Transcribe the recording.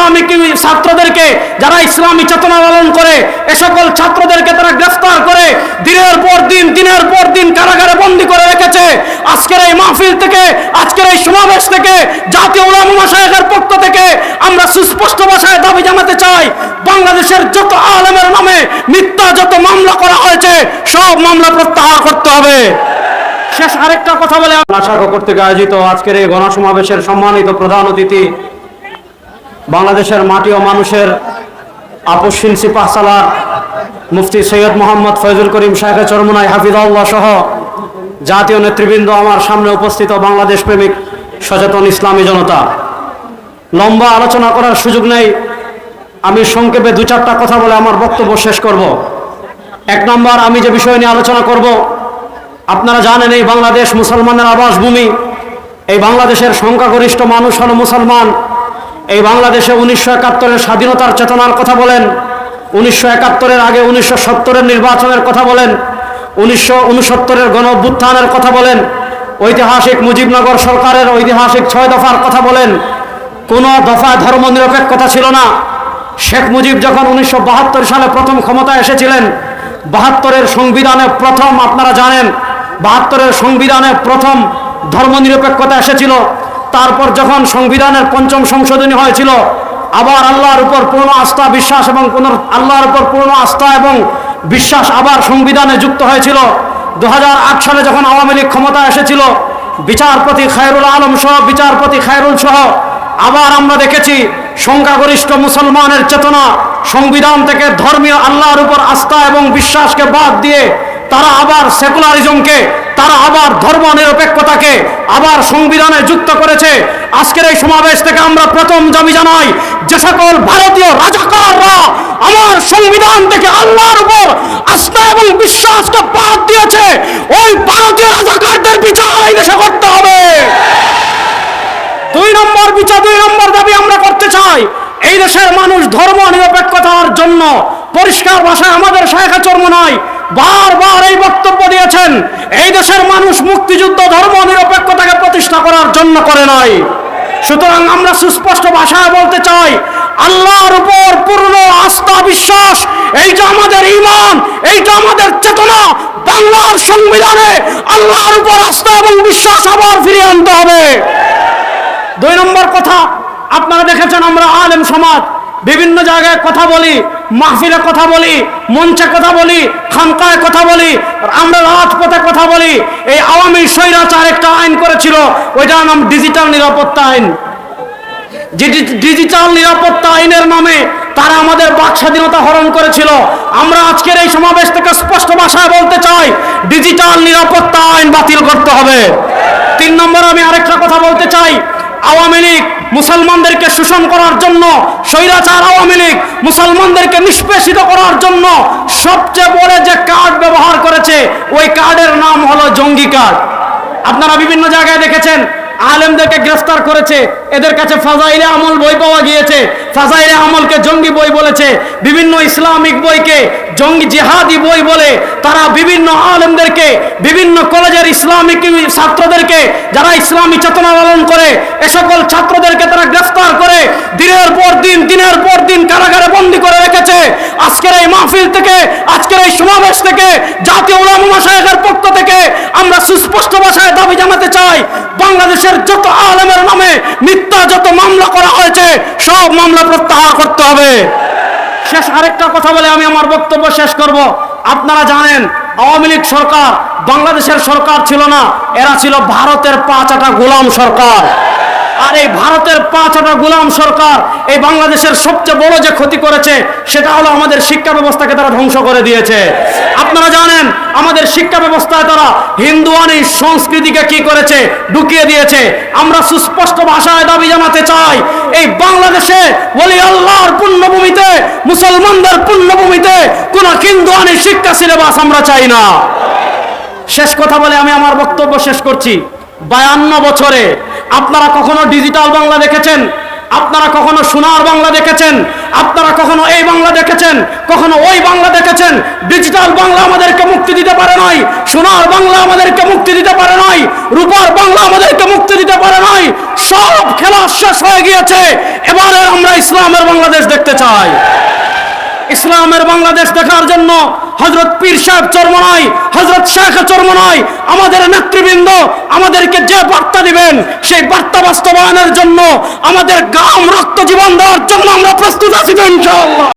Islamic ছাত্রদেরকে, যারা ইসলামী চেতনা পালন করে, এ সকল ছাত্রদেরকে তারা গ্রেফতার করে, দিনের পর দিন, দিনের পর দিন কারাগারে বন্দী করে রেখেছে। আজকের এই মাহফিল থেকে, আজকের এই সমাবেশ থেকে, জাতীয় উলামা সাহেবের পক্ষ থেকে আমরা সুস্পষ্ট ভাষায় দাবি জানাতে চাই, বাংলাদেশের যত আলেমের নামে মিথ্যা যত মামলা করা হয়েছে, সব মামলা প্রত্যাহার করতে হবে। শেষ আরেকটা কথা বলে আশা কর্তৃক আয়োজিত আজকের এই গণসমাবেশের সম্মানিত প্রধান অতিথি বাংলাদেশের মাটি ও মানুষের আপসীন সিপাহ সালার মুফতি সৈয়দ মোহাম্মদ ফয়জুল করিম শাহেখ চরমুনাই হাফিজাউল্লাহ সহ জাতীয় নেতৃবৃন্দ আমার সামনে উপস্থিত বাংলাদেশ প্রেমিক সচেতন ইসলামী জনতা। লম্বা আলোচনা করার সুযোগ নেই। আমি সংক্ষেপে দু চারটা কথা বলে আমার বক্তব্য শেষ করব। এক নম্বর, আমি যে বিষয় নিয়ে আলোচনা করব, আপনারা জানেন এই বাংলাদেশ মুসলমানের আবাসভূমি, এই বাংলাদেশের সংখ্যাগরিষ্ঠ মানুষ হল মুসলমান। এই বাংলাদেশে উনিশশো একাত্তরের স্বাধীনতার চেতনার কথা বলেন, উনিশশো একাত্তরের আগে উনিশশো সত্তরের নির্বাচনের কথা বলেন, উনিশশো উনসত্তরের গণ কথা বলেন, ঐতিহাসিক মুজিবনগর সরকারের ঐতিহাসিক ছয় দফার কথা বলেন। কোনো দফায় ধর্ম নিরপেক্ষতা ছিল না। শেখ মুজিব যখন উনিশশো বাহাত্তর সালে প্রথম ক্ষমতায় এসেছিলেন, বাহাত্তরের সংবিধানে প্রথম, আপনারা জানেন, বাহাত্তরের সংবিধানে প্রথম ধর্মনিরপেক্ষতা এসেছিল। তারপর যখন সংবিধানের পঞ্চম সংশোধনী হয়েছিল, আবার আল্লাহর উপর পূর্ণ আস্থা, বিশ্বাস এবং পুনর আল্লাহর উপর পূর্ণ আস্থা এবং বিশ্বাস আবার সংবিধানে যুক্ত হয়েছিল। দু হাজার আট সালে যখন আওয়ামী লীগ ক্ষমতা এসেছিল, বিচারপতি খায়রুল আলম সহ, বিচারপতি খায়রুল সহ, আবার আমরা দেখেছি সংখ্যাগরিষ্ঠ মুসলমানের চেতনা, সংবিধান থেকে ধর্মীয় আল্লাহর উপর আস্থা এবং বিশ্বাসকে বাদ দিয়ে তারা আবার সেকুলারিজমকে, তারা আবার ধর্ম নিরপেক্ষতাকে আবার সংবিধানে যুক্ত করেছে। আজকের এই সমাবেশ থেকে আমরা প্রথম দাবি জানাই, যে সকল ভারতীয় রাজাকাররা আমার সংবিধান থেকে আল্লাহর উপর আস্থা এবং বিশ্বাসকে বাদ দিয়েছে। ওই ভারতীয় রাজাকারদের বিচার এই দেশে করতে হবে। দুই নম্বর বিচার, দুই নম্বর দাবি আমরা করতে চাই, এই দেশের মানুষ ধর্ম নিরপেক্ষতার জন্য, পরিষ্কার ভাষায় আমাদের শাখা চর্ম নয় বারবার এই বক্তব্য দিয়েছেন, এই দেশের মানুষ মুক্তিযুদ্ধ, ধর্ম, নিরপেক্ষতাকে প্রতিষ্ঠা করার জন্য করে নাই। সুতরাং আমরা সুস্পষ্ট ভাষায় বলতে চাই, আল্লাহর উপর পূর্ণ আস্থা, বিশ্বাস এইটা আমাদের ইমান এইটা আমাদের চেতনা, বাংলার সংবিধানে আল্লাহর উপর আস্থা এবং বিশ্বাস আবার ফিরিয়ে আনতে হবে। দুই নম্বর কথা, আপনারা দেখেছেন আমরা আলেম সমাজ। বিভিন্ন জায়গায় কথা বলি, মাহফিলে কথা বলি, মঞ্চে কথা বলি, খানকায় কথা বলি আমরা রাজপথে কথা বলি। এই আওয়ামী স্বৈরাচার একটা আইন করেছিল ওইটার নাম ডিজিটাল নিরাপত্তা আইন। ডিজিটাল নিরাপত্তা আইনের নামে তারা আমাদের বাক স্বাধীনতা হরণ করেছিল। আমরা আজকের এই সমাবেশ থেকে স্পষ্ট ভাষায় বলতে চাই, ডিজিটাল নিরাপত্তা আইন বাতিল করতে হবে। তিন নম্বর আমি আরেকটা কথা বলতে চাই আওয়ামী লীগ মুসলমানদেরকে শোষণ করার জন্য, স্বৈরাচার আওয়ামী লীগ মুসলমানদেরকে নিষ্পেষিত করার জন্য সবচেয়ে বড় যে কার্ড ব্যবহার করেছে, ওই কার্ডের নাম হলো জঙ্গি কার্ড। আপনারা বিভিন্ন জায়গায় দেখেছেন, আলেমদেরকে গ্রেফতার করেছে, এদের কাছে ফাজাইলে আমল বই পাওয়া গিয়েছে, ফাজাইলে আমলকে জঙ্গি বই বলেছে, বিভিন্ন ইসলামিক বইকে জঙ্গি জেহাদি বই বলে, তারা বিভিন্ন আলেমদেরকে বিভিন্ন কলেজের ইসলামিক ছাত্রদেরকে, যারা ইসলামী চেতনা পালন করে, এ সকল ছাত্রদেরকে তারা গ্রেফতার করে, দিনের পর দিন, দিনের পর দিন কারাগারে বন্দি করে রেখেছে। আজকের এই মাহফিল থেকে, আজকের এই সমাবেশ থেকে, জাতীয় উলামা পক্ষ থেকে আমরা সুস্পষ্ট ভাষায় দাবি জানাতে চাই, বাংলাদেশের যত আলেমের নামে মিথ্যা যত মামলা করা হয়েছে, সব মামলা প্রত্যাহার করতে হবে। শেষ আরেকটা কথা বলে আমি আমার বক্তব্য শেষ করব। আপনারা জানেন আওয়ামী লীগ সরকার, বাংলাদেশের সরকার ছিল না, এরা ছিল ভারতের পাঁচাটা গোলাম সরকার। আর এই ভারতের পাঁচটা গোলাম সরকার এই বাংলাদেশের সবচেয়ে বড় যে ক্ষতি করেছে, সেটা হলো আমাদের শিক্ষা ব্যবস্থাকে তারা ধ্বংস করে দিয়েছে। আপনারা জানেন, আমাদের শিক্ষা ব্যবস্থায় তারা হিন্দুয়ানি সংস্কৃতিকে কি করেছে? ঢুকিয়ে দিয়েছে। আমরা সুস্পষ্ট ভাষায় দাবি জানাতে চাই এই বাংলাদেশে বলি আল্লাহর পুণ্যভূমিতে মুসলমানদের পুণ্যভূমিতে কোন হিন্দুয়ানি শিক্ষা সিলেবাস আমরা চাই না। শেষ কথা বলে আমি আমার বক্তব্য শেষ করছি। বায়ান্ন বছরে আপনারা কখনো ডিজিটাল বাংলা দেখেছেন? আপনারা কখনো সোনার বাংলা দেখেছেন? আপনারা কখনো এই বাংলা দেখেছেন? কখনো ওই বাংলা দেখেছেন ডিজিটাল বাংলা আমাদেরকে মুক্তি দিতে পারে নাই। সোনার বাংলা আমাদেরকে মুক্তি দিতে পারে নাই। রূপার বাংলা আমাদেরকে মুক্তি দিতে পারে নাই। সব খেলা শেষ হয়ে গিয়েছে। এবারে আমরা ইসলামের বাংলাদেশ দেখতে চাই। ইসলামের বাংলাদেশ দেখার জন্য হজরত পীর সাহেব চর্মনাই হজরত শেখ চর্মনাই আমাদের নেতৃবৃন্দ আমাদেরকে যে বার্তা দিবেন, সেই বার্তা বাস্তবায়নের জন্য আমাদের গাম রক্ত জীবন দেওয়ার জন্য আমরা প্রস্তুত আছি তো ইনশাআল্লাহ।